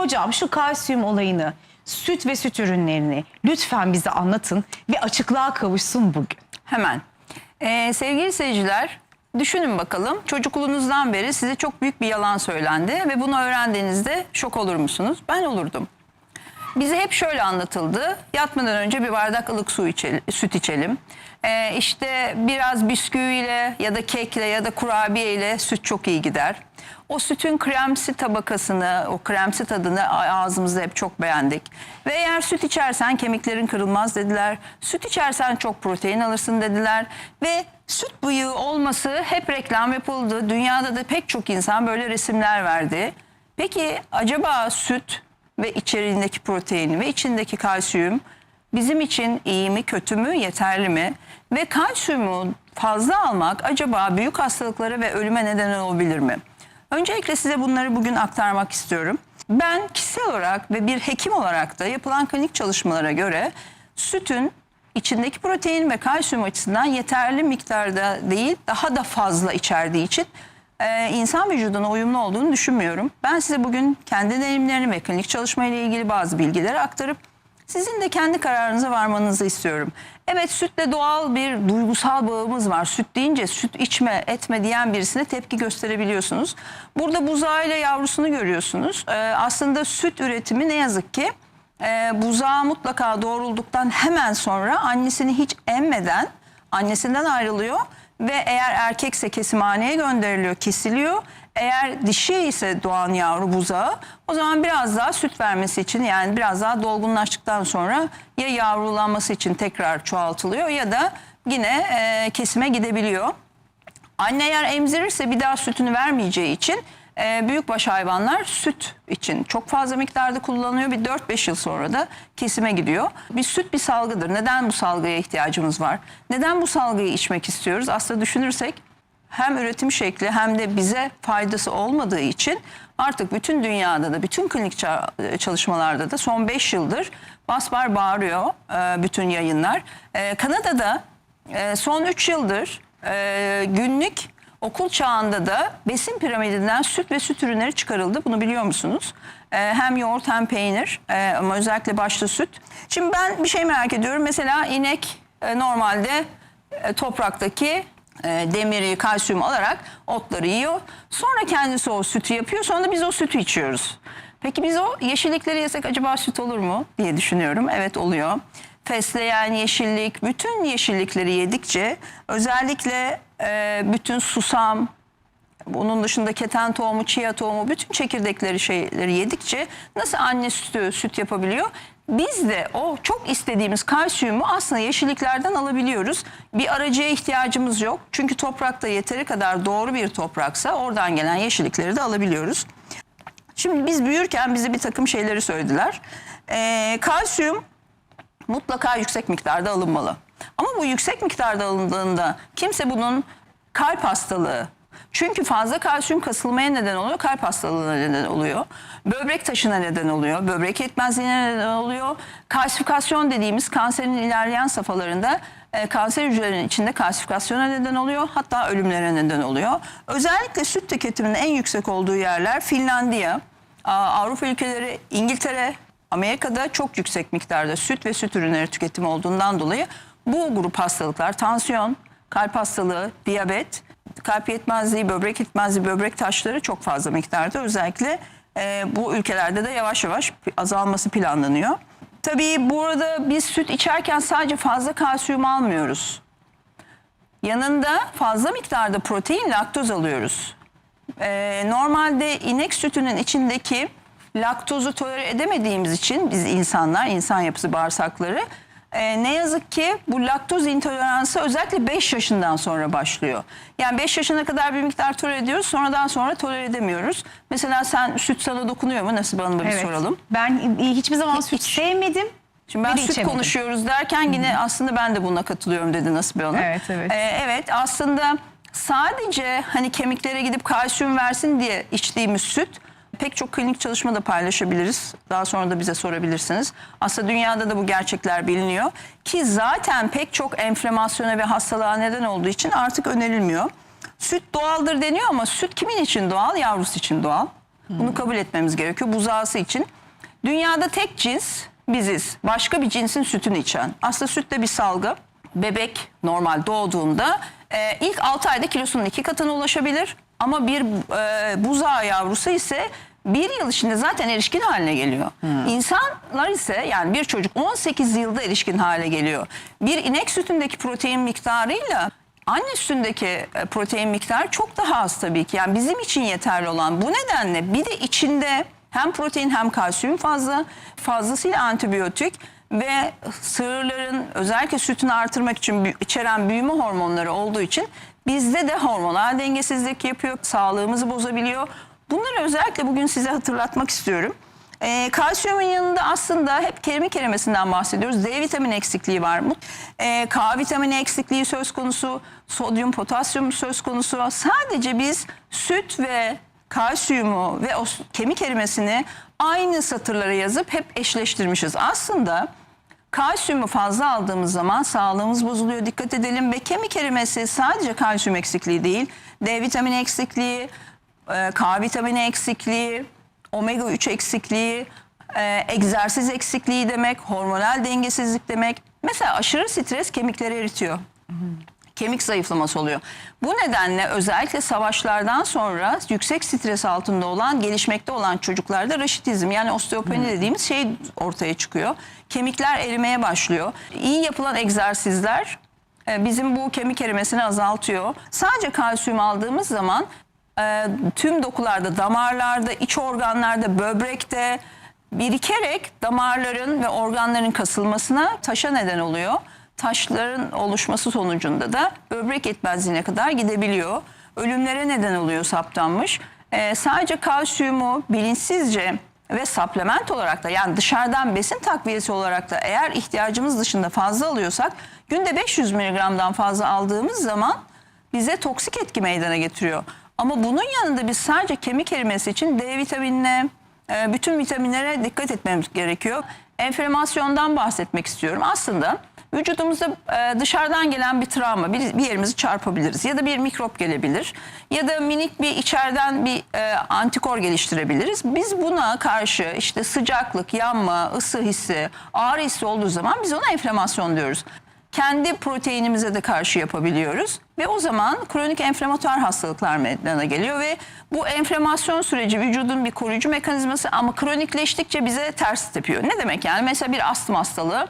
Hocam şu kalsiyum olayını, süt ve süt ürünlerini lütfen bize anlatın ve açıklığa kavuşsun bugün. Hemen. Ee, sevgili seyirciler düşünün bakalım çocukluğunuzdan beri size çok büyük bir yalan söylendi ve bunu öğrendiğinizde şok olur musunuz? Ben olurdum. Bize hep şöyle anlatıldı. Yatmadan önce bir bardak ılık su içelim, süt içelim. Ee, işte biraz bisküviyle ya da kekle ya da kurabiyeyle süt çok iyi gider. O sütün kremsi tabakasını, o kremsi tadını ağzımızda hep çok beğendik. Ve eğer süt içersen kemiklerin kırılmaz dediler. Süt içersen çok protein alırsın dediler. Ve süt bıyığı olması hep reklam yapıldı. Dünyada da pek çok insan böyle resimler verdi. Peki acaba süt ve içeriğindeki protein ve içindeki kalsiyum bizim için iyi mi, kötü mü, yeterli mi? Ve kalsiyumu fazla almak acaba büyük hastalıklara ve ölüme neden olabilir mi? Öncelikle size bunları bugün aktarmak istiyorum. Ben kişisel olarak ve bir hekim olarak da yapılan klinik çalışmalara göre sütün içindeki protein ve kalsiyum açısından yeterli miktarda değil daha da fazla içerdiği için e, insan vücuduna uyumlu olduğunu düşünmüyorum. Ben size bugün kendi deneyimlerini ve klinik çalışmayla ilgili bazı bilgileri aktarıp sizin de kendi kararınıza varmanızı istiyorum. Evet sütle doğal bir duygusal bağımız var. Süt deyince süt içme etme diyen birisine tepki gösterebiliyorsunuz. Burada buzağıyla yavrusunu görüyorsunuz. Ee, aslında süt üretimi ne yazık ki e, buzağı mutlaka doğrulduktan hemen sonra annesini hiç emmeden annesinden ayrılıyor ve eğer erkekse kesimhaneye gönderiliyor, kesiliyor. Eğer dişi ise doğan yavru buzağı o zaman biraz daha süt vermesi için yani biraz daha dolgunlaştıktan sonra ya yavrulanması için tekrar çoğaltılıyor ya da yine e, kesime gidebiliyor. Anne eğer emzirirse bir daha sütünü vermeyeceği için e, büyükbaş hayvanlar süt için çok fazla miktarda kullanılıyor. Bir 4-5 yıl sonra da kesime gidiyor. Bir süt bir salgıdır. Neden bu salgıya ihtiyacımız var? Neden bu salgıyı içmek istiyoruz? Aslında düşünürsek hem üretim şekli hem de bize faydası olmadığı için artık bütün dünyada da bütün klinik ça- çalışmalarda da son 5 yıldır basbar bağırıyor e, bütün yayınlar. E, Kanada'da e, son 3 yıldır e, günlük okul çağında da besin piramidinden süt ve süt ürünleri çıkarıldı. Bunu biliyor musunuz? E, hem yoğurt hem peynir e, ama özellikle başta süt. Şimdi ben bir şey merak ediyorum. Mesela inek e, normalde e, topraktaki e, demiri, kalsiyum alarak otları yiyor. Sonra kendisi o sütü yapıyor. Sonra da biz o sütü içiyoruz. Peki biz o yeşillikleri yesek acaba süt olur mu diye düşünüyorum. Evet oluyor. Fesleğen, yeşillik, bütün yeşillikleri yedikçe özellikle e, bütün susam, bunun dışında keten tohumu, chia tohumu, bütün çekirdekleri şeyleri yedikçe nasıl anne sütü süt yapabiliyor? Biz de o çok istediğimiz kalsiyumu aslında yeşilliklerden alabiliyoruz. Bir aracıya ihtiyacımız yok. Çünkü toprakta yeteri kadar doğru bir topraksa oradan gelen yeşillikleri de alabiliyoruz. Şimdi biz büyürken bize bir takım şeyleri söylediler. Ee, kalsiyum mutlaka yüksek miktarda alınmalı. Ama bu yüksek miktarda alındığında kimse bunun kalp hastalığı, çünkü fazla kalsiyum kasılmaya neden oluyor, kalp hastalığına neden oluyor. Böbrek taşına neden oluyor, böbrek yetmezliğine neden oluyor. Kalsifikasyon dediğimiz kanserin ilerleyen safhalarında e, kanser hücrelerinin içinde kalsifikasyona neden oluyor. Hatta ölümlere neden oluyor. Özellikle süt tüketiminin en yüksek olduğu yerler Finlandiya, Avrupa ülkeleri, İngiltere, Amerika'da çok yüksek miktarda süt ve süt ürünleri tüketimi olduğundan dolayı bu grup hastalıklar, tansiyon, kalp hastalığı, diyabet, kalp yetmezliği, böbrek yetmezliği, böbrek taşları çok fazla miktarda. Özellikle e, bu ülkelerde de yavaş yavaş azalması planlanıyor. Tabii burada biz süt içerken sadece fazla kalsiyum almıyoruz. Yanında fazla miktarda protein, laktoz alıyoruz. Ee, normalde inek sütünün içindeki laktozu tolere edemediğimiz için biz insanlar, insan yapısı bağırsakları e, ne yazık ki bu laktoz intoleransı özellikle 5 yaşından sonra başlıyor. Yani 5 yaşına kadar bir miktar tolere ediyoruz sonradan sonra tolere edemiyoruz. Mesela sen süt sana dokunuyor mu? Nasıl bana bir soralım. Ben hiçbir zaman Hiç. süt sevmedim. Şimdi ben süt içemedim. konuşuyoruz derken yine aslında ben de buna katılıyorum dedi Nasibe Hanım. Evet, evet. Ee, evet aslında sadece hani kemiklere gidip kalsiyum versin diye içtiğimiz süt pek çok klinik çalışma da paylaşabiliriz. Daha sonra da bize sorabilirsiniz. Aslında dünyada da bu gerçekler biliniyor. Ki zaten pek çok enflamasyona ve hastalığa neden olduğu için artık önerilmiyor. Süt doğaldır deniyor ama süt kimin için doğal? Yavrusu için doğal. Bunu kabul etmemiz gerekiyor buzağısı için. Dünyada tek cins biziz. Başka bir cinsin sütünü içen. Aslında süt de bir salgı. Bebek normal doğduğunda e, ilk 6 ayda kilosunun iki katına ulaşabilir. Ama bir e, buzağı yavrusu ise bir yıl içinde zaten erişkin haline geliyor. İnsanlar ise yani bir çocuk 18 yılda erişkin hale geliyor. Bir inek sütündeki protein miktarıyla anne sütündeki e, protein miktarı çok daha az tabii ki. Yani bizim için yeterli olan bu nedenle bir de içinde hem protein hem kalsiyum fazla fazlasıyla antibiyotik ve sığırların özellikle sütünü artırmak için içeren büyüme hormonları olduğu için bizde de hormonal dengesizlik yapıyor, sağlığımızı bozabiliyor. Bunları özellikle bugün size hatırlatmak istiyorum. Ee, kalsiyumun yanında aslında hep kemik erimesinden bahsediyoruz. D vitamini eksikliği var mı? Ee, K vitamini eksikliği söz konusu, sodyum, potasyum söz konusu. Sadece biz süt ve kalsiyumu ve o kemik erimesini aynı satırlara yazıp hep eşleştirmişiz. Aslında kalsiyumu fazla aldığımız zaman sağlığımız bozuluyor. Dikkat edelim ve kemik erimesi sadece kalsiyum eksikliği değil. D vitamini eksikliği, e, K vitamini eksikliği, omega 3 eksikliği, e, egzersiz eksikliği demek, hormonal dengesizlik demek. Mesela aşırı stres kemikleri eritiyor kemik zayıflaması oluyor. Bu nedenle özellikle savaşlardan sonra yüksek stres altında olan, gelişmekte olan çocuklarda raşitizm yani osteopeni dediğimiz şey ortaya çıkıyor. Kemikler erimeye başlıyor. İyi yapılan egzersizler e, bizim bu kemik erimesini azaltıyor. Sadece kalsiyum aldığımız zaman e, tüm dokularda, damarlarda, iç organlarda, böbrekte birikerek damarların ve organların kasılmasına taşa neden oluyor taşların oluşması sonucunda da böbrek yetmezliğine kadar gidebiliyor. Ölümlere neden oluyor saptanmış. Ee, sadece kalsiyumu bilinçsizce ve supplement olarak da yani dışarıdan besin takviyesi olarak da eğer ihtiyacımız dışında fazla alıyorsak günde 500 miligramdan fazla aldığımız zaman bize toksik etki meydana getiriyor. Ama bunun yanında biz sadece kemik erimesi için D vitaminine, e, bütün vitaminlere dikkat etmemiz gerekiyor. Enflamasyondan bahsetmek istiyorum. Aslında vücudumuzda e, dışarıdan gelen bir travma, bir, yerimizi çarpabiliriz ya da bir mikrop gelebilir ya da minik bir içeriden bir e, antikor geliştirebiliriz. Biz buna karşı işte sıcaklık, yanma, ısı hissi, ağrı hissi olduğu zaman biz ona enflamasyon diyoruz kendi proteinimize de karşı yapabiliyoruz. Ve o zaman kronik enflamatuar hastalıklar meydana geliyor ve bu enflamasyon süreci vücudun bir koruyucu mekanizması ama kronikleştikçe bize ters tepiyor. Ne demek yani? Mesela bir astım hastalığı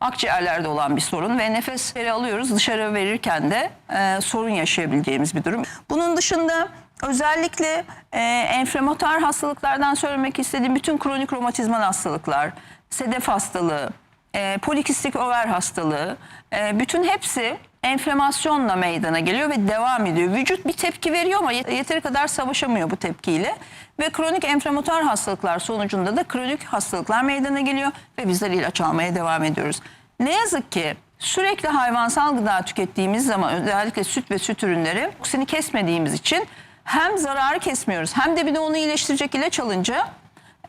akciğerlerde olan bir sorun ve nefesleri alıyoruz dışarı verirken de e, sorun yaşayabileceğimiz bir durum. Bunun dışında özellikle e, enflamatuar hastalıklardan söylemek istediğim bütün kronik romatizmal hastalıklar, sedef hastalığı, e, polikistik over hastalığı, e, bütün hepsi enflamasyonla meydana geliyor ve devam ediyor. Vücut bir tepki veriyor ama yet- yeteri kadar savaşamıyor bu tepkiyle. Ve kronik enflamatuar hastalıklar sonucunda da kronik hastalıklar meydana geliyor ve bizler ilaç almaya devam ediyoruz. Ne yazık ki sürekli hayvansal gıda tükettiğimiz zaman özellikle süt ve süt ürünleri oksini kesmediğimiz için hem zararı kesmiyoruz hem de bir de onu iyileştirecek ilaç alınca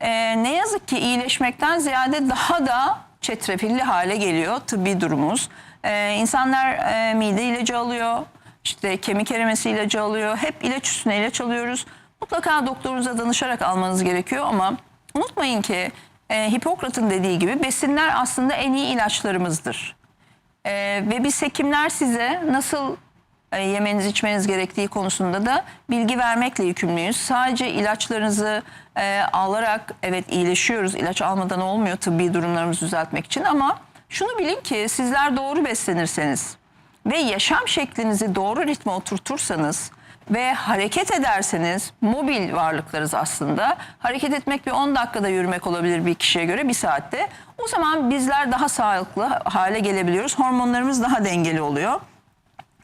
ee, ne yazık ki iyileşmekten ziyade daha da çetrefilli hale geliyor tıbbi durumumuz. Ee, insanlar e, mide ilacı alıyor, işte kemik erimesi ilacı alıyor. Hep ilaç üstüne ilaç alıyoruz. Mutlaka doktorunuza danışarak almanız gerekiyor ama unutmayın ki e, Hipokrat'ın dediği gibi besinler aslında en iyi ilaçlarımızdır. Ee, ve biz hekimler size nasıl e, yemeniz içmeniz gerektiği konusunda da bilgi vermekle yükümlüyüz. Sadece ilaçlarınızı e, alarak evet iyileşiyoruz. İlaç almadan olmuyor tıbbi durumlarımızı düzeltmek için ama şunu bilin ki sizler doğru beslenirseniz ve yaşam şeklinizi doğru ritme oturtursanız ve hareket ederseniz mobil varlıklarız aslında. Hareket etmek bir 10 dakikada yürümek olabilir bir kişiye göre bir saatte. O zaman bizler daha sağlıklı hale gelebiliyoruz. Hormonlarımız daha dengeli oluyor.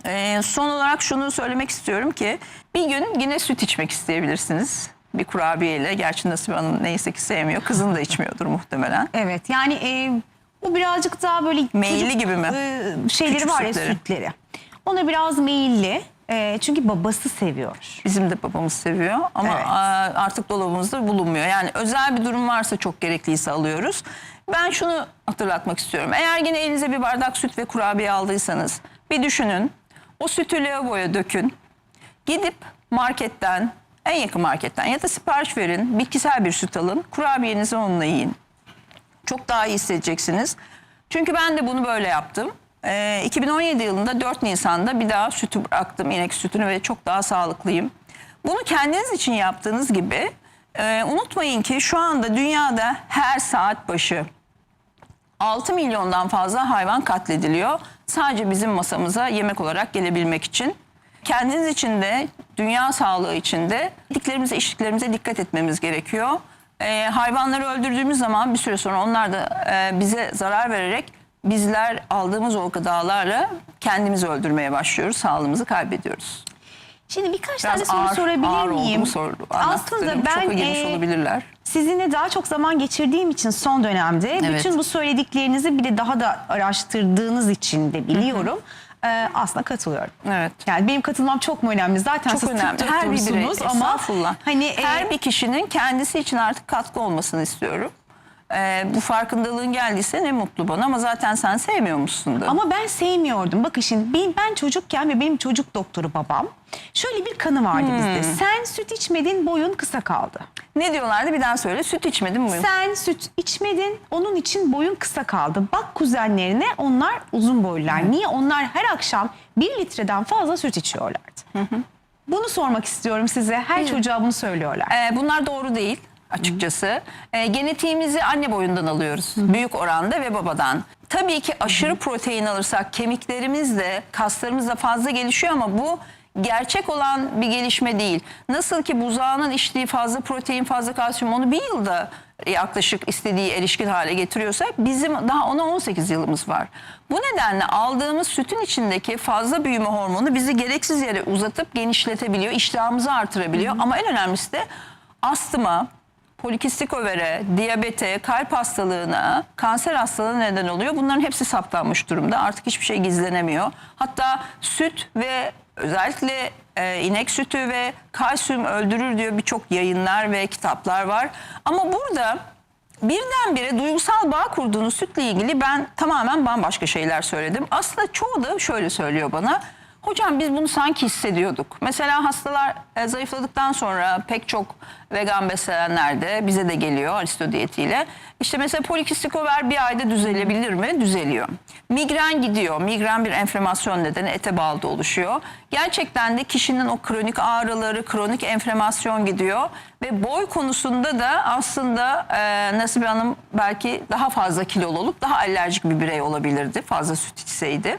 Ee, son olarak şunu söylemek istiyorum ki bir gün yine süt içmek isteyebilirsiniz. Bir kurabiyeyle. Gerçi Nasibe Hanım neyse ki sevmiyor. Kızın da içmiyordur muhtemelen. Evet yani e, bu birazcık daha böyle Meyilli çocuk, gibi mi? e, şeyleri Küçük var ya sütleri. sütleri. Ona biraz meyilli. E, çünkü babası seviyor. Bizim de babamız seviyor ama Evet. aa, artık dolabımızda bulunmuyor. Yani özel bir durum varsa çok gerekliyse alıyoruz. Ben şunu hatırlatmak istiyorum. Eğer yine elinize bir bardak süt ve kurabiye aldıysanız bir düşünün. O sütü lavaboya dökün. Gidip marketten En yakın marketten ya da sipariş verin. Bitkisel bir süt alın. Kurabiyenizi onunla yiyin. Çok daha iyi hissedeceksiniz. Çünkü ben de bunu böyle yaptım. Ee, 2017 yılında 4 Nisan'da bir daha sütü bıraktım inek sütünü ve çok daha sağlıklıyım. Bunu kendiniz için yaptığınız gibi e, unutmayın ki şu anda dünyada her saat başı 6 milyondan fazla hayvan katlediliyor. Sadece bizim masamıza yemek olarak gelebilmek için. Kendiniz için de, dünya sağlığı için de yediklerimize, içtiklerimize dikkat etmemiz gerekiyor. Ee, hayvanları öldürdüğümüz zaman bir süre sonra onlar da e, bize zarar vererek bizler aldığımız o gıdalarla kendimizi öldürmeye başlıyoruz. Sağlığımızı kaybediyoruz. Şimdi birkaç tane Biraz soru ağır, sorabilir ağır miyim? Aslında ben çok e, olabilirler. sizinle daha çok zaman geçirdiğim için son dönemde Evet. bütün bu söylediklerinizi bir de daha da araştırdığınız için de biliyorum. E, aslında katılıyorum. Evet. Yani benim katılmam çok mu önemli? Zaten Çok siz önemli. tıp Her bir birey, ama hani e, her bir kişinin kendisi için artık katkı olmasını istiyorum. Ee, bu farkındalığın geldiyse ne mutlu bana ama zaten sen sevmiyormuşsun da. Ama ben sevmiyordum. Bakın şimdi ben, ben çocukken ve benim çocuk doktoru babam şöyle bir kanı vardı Hmm. bizde. Sen süt içmedin boyun kısa kaldı. Ne diyorlardı bir daha söyle süt içmedin mi? Sen süt içmedin onun için boyun kısa kaldı. Bak kuzenlerine onlar uzun boylular. Niye? Onlar her akşam bir litreden fazla süt içiyorlardı. Bunu sormak istiyorum size. Her çocuğa bunu söylüyorlar. Ee, bunlar doğru değil açıkçası. Ee, genetiğimizi anne boyundan alıyoruz. Büyük oranda ve babadan. Tabii ki aşırı protein alırsak kemiklerimiz de kaslarımız da fazla gelişiyor ama bu gerçek olan bir gelişme değil. Nasıl ki buzağının içtiği fazla protein, fazla kalsiyum onu bir yılda yaklaşık istediği erişkin hale getiriyorsak bizim daha ona 18 yılımız var. Bu nedenle aldığımız sütün içindeki fazla büyüme hormonu bizi gereksiz yere uzatıp genişletebiliyor, iştahımızı artırabiliyor ama en önemlisi de astıma, polikistik overe, diyabete, kalp hastalığına, kanser hastalığına neden oluyor. Bunların hepsi saptanmış durumda. Artık hiçbir şey gizlenemiyor. Hatta süt ve özellikle e, inek sütü ve kalsiyum öldürür diyor birçok yayınlar ve kitaplar var. Ama burada birdenbire duygusal bağ kurduğunuz sütle ilgili ben tamamen bambaşka şeyler söyledim. Aslında çoğu da şöyle söylüyor bana. Hocam biz bunu sanki hissediyorduk. Mesela hastalar e, zayıfladıktan sonra pek çok vegan beslenenler bize de geliyor aristo diyetiyle. İşte mesela polikistik over bir ayda düzelebilir mi? Düzeliyor. Migren gidiyor. Migren bir enflamasyon nedeni ete bağlı oluşuyor. Gerçekten de kişinin o kronik ağrıları, kronik enflamasyon gidiyor. Ve boy konusunda da aslında e, Nasibe Hanım belki daha fazla kilolu olup daha alerjik bir birey olabilirdi. Fazla süt içseydi.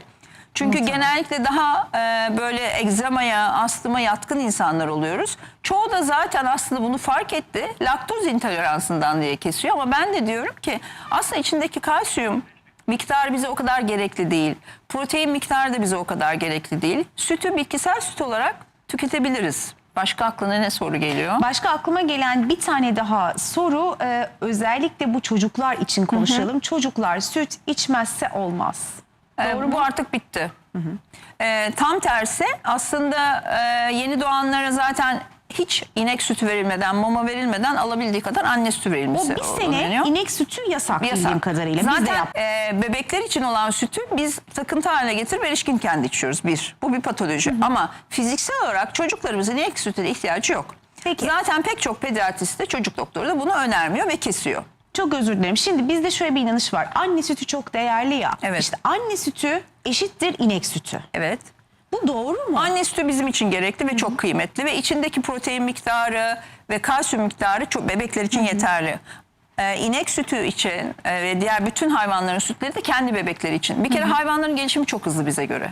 Çünkü genellikle daha e, böyle egzamaya, astıma yatkın insanlar oluyoruz. Çoğu da zaten aslında bunu fark etti. Laktoz intoleransından diye kesiyor ama ben de diyorum ki aslında içindeki kalsiyum miktarı bize o kadar gerekli değil. Protein miktarı da bize o kadar gerekli değil. Sütü bitkisel süt olarak tüketebiliriz. Başka aklına ne soru geliyor? Başka aklıma gelen bir tane daha soru e, özellikle bu çocuklar için konuşalım. Çocuklar süt içmezse olmaz. Ee, Doğru bu mu? artık bitti. Ee, tam tersi aslında e, yeni doğanlara zaten hiç inek sütü verilmeden, mama verilmeden alabildiği kadar anne sütü O verilmesi bir sene öneriyor. inek sütü yasak, Yasak. bildiğim kadarıyla. Zaten Biz de e, bebekler için olan sütü biz takıntı haline getirip erişkin kendi içiyoruz bir. Bu bir patoloji. Ama fiziksel olarak çocuklarımızın inek sütüne ihtiyacı yok. Peki. Zaten pek çok pediatrist de çocuk doktoru da bunu önermiyor ve kesiyor. Çok özür dilerim. Şimdi bizde şöyle bir inanış var. Anne sütü çok değerli ya. Evet. İşte anne sütü eşittir inek sütü. Evet. Bu doğru mu? Anne sütü bizim için gerekli ve çok kıymetli ve içindeki protein miktarı ve kalsiyum miktarı çok bebekler için yeterli. Ee, inek sütü için e, ve diğer bütün hayvanların sütleri de kendi bebekleri için. Bir kere hayvanların gelişimi çok hızlı bize göre.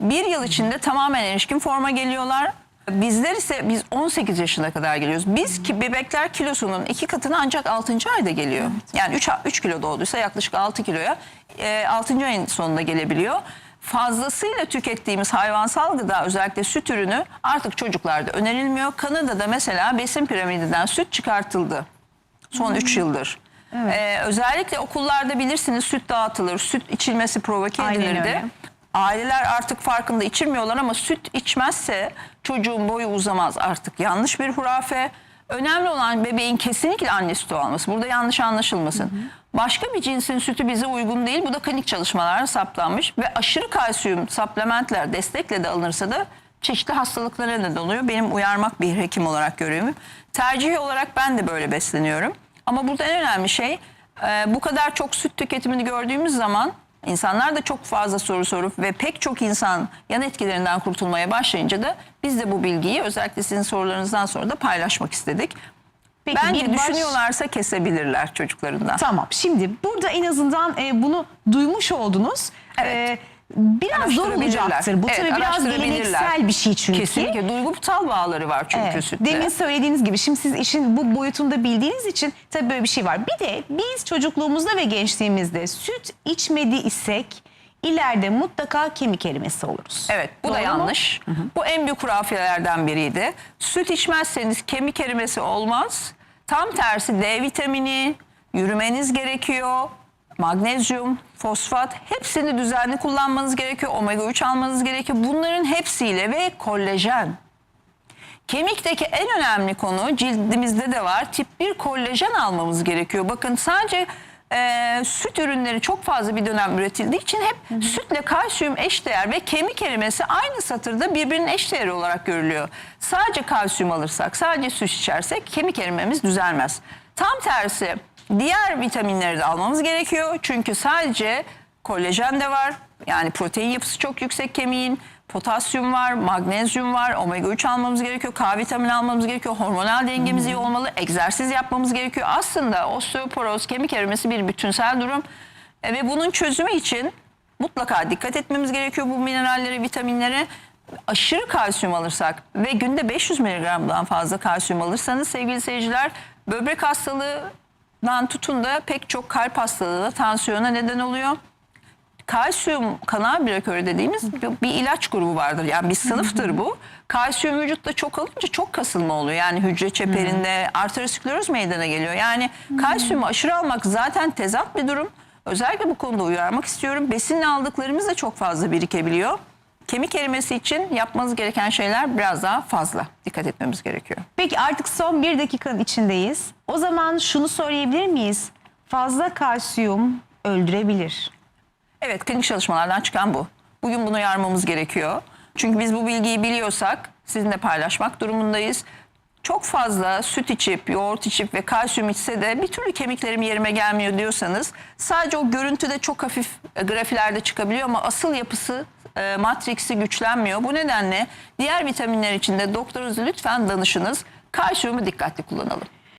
Bir yıl içinde tamamen erişkin forma geliyorlar. Bizler ise biz 18 yaşına kadar geliyoruz. Biz ki bebekler kilosunun iki katına ancak 6. ayda geliyor. Yani 3, 3 kilo doğduysa yaklaşık 6 kiloya e, 6. ayın sonunda gelebiliyor. Fazlasıyla tükettiğimiz hayvansal gıda özellikle süt ürünü artık çocuklarda önerilmiyor. Kanada'da mesela besin piramidinden süt çıkartıldı son 3 yıldır. Ee, özellikle okullarda bilirsiniz süt dağıtılır, süt içilmesi provoke Aynen edilirdi. öyle. Aileler artık farkında içirmiyorlar ama süt içmezse çocuğun boyu uzamaz artık yanlış bir hurafe. Önemli olan bebeğin kesinlikle anne sütü alması. Burada yanlış anlaşılmasın. Başka bir cinsin sütü bize uygun değil. Bu da klinik çalışmalarla saptanmış ve aşırı kalsiyum supplementler destekle de alınırsa da çeşitli hastalıklara neden oluyor. Benim uyarmak bir hekim olarak görevim. Tercih olarak ben de böyle besleniyorum. Ama burada en önemli şey e, bu kadar çok süt tüketimini gördüğümüz zaman insanlar da çok fazla soru sorup ve pek çok insan yan etkilerinden kurtulmaya başlayınca da biz de bu bilgiyi özellikle sizin sorularınızdan sonra da paylaşmak istedik. Peki, Bence bir baş- düşünüyorlarsa kesebilirler çocuklarından. Tamam. Şimdi burada en azından e, bunu duymuş oldunuz. Evet. E, biraz zor olacaktır. Bu Evet, tabii biraz geleneksel bir şey çünkü. Kesinlikle duygusal bağları var çünkü Evet, sütte. Demin söylediğiniz gibi şimdi siz işin bu boyutunda bildiğiniz için tabii böyle bir şey var. Bir de biz çocukluğumuzda ve gençliğimizde süt içmedi isek ileride mutlaka kemik erimesi oluruz. Evet bu Doğru da mu? yanlış. Bu en büyük hurafelerden biriydi. Süt içmezseniz kemik erimesi olmaz. Tam tersi D vitamini, yürümeniz gerekiyor. Magnezyum, fosfat hepsini düzenli kullanmanız gerekiyor. Omega 3 almanız gerekiyor. Bunların hepsiyle ve kollajen. Kemikteki en önemli konu cildimizde de var. Tip 1 kollajen almamız gerekiyor. Bakın sadece e, süt ürünleri çok fazla bir dönem üretildiği için hep sütle kalsiyum eşdeğer ve kemik erimesi aynı satırda birbirinin eşdeğeri olarak görülüyor. Sadece kalsiyum alırsak, sadece süt içersek kemik erimemiz düzelmez. Tam tersi diğer vitaminleri de almamız gerekiyor. Çünkü sadece kolajen de var. Yani protein yapısı çok yüksek kemiğin. Potasyum var, magnezyum var, omega 3 almamız gerekiyor, K vitamini almamız gerekiyor, hormonal dengemiz iyi olmalı, egzersiz yapmamız gerekiyor. Aslında osteoporoz, kemik erimesi bir bütünsel durum E, ve bunun çözümü için mutlaka dikkat etmemiz gerekiyor bu minerallere, vitaminlere. Aşırı kalsiyum alırsak ve günde 500 miligramdan fazla kalsiyum alırsanız sevgili seyirciler böbrek hastalığından tutun da pek çok kalp hastalığı, tansiyona neden oluyor kalsiyum kanal blokörü dediğimiz bir, ilaç grubu vardır. Yani bir sınıftır bu. Kalsiyum vücutta çok alınca çok kasılma oluyor. Yani hücre çeperinde arterioskleroz meydana geliyor. Yani kalsiyumu aşırı almak zaten tezat bir durum. Özellikle bu konuda uyarmak istiyorum. Besinle aldıklarımız da çok fazla birikebiliyor. Kemik erimesi için yapmanız gereken şeyler biraz daha fazla. Dikkat etmemiz gerekiyor. Peki artık son bir dakikanın içindeyiz. O zaman şunu söyleyebilir miyiz? Fazla kalsiyum öldürebilir. Evet klinik çalışmalardan çıkan bu. Bugün bunu yarmamız gerekiyor. Çünkü biz bu bilgiyi biliyorsak sizinle paylaşmak durumundayız. Çok fazla süt içip, yoğurt içip ve kalsiyum içse de bir türlü kemiklerim yerime gelmiyor diyorsanız sadece o görüntüde çok hafif e, grafilerde çıkabiliyor ama asıl yapısı e, matriksi güçlenmiyor. Bu nedenle diğer vitaminler için de doktorunuza lütfen danışınız. Kalsiyumu dikkatli kullanalım.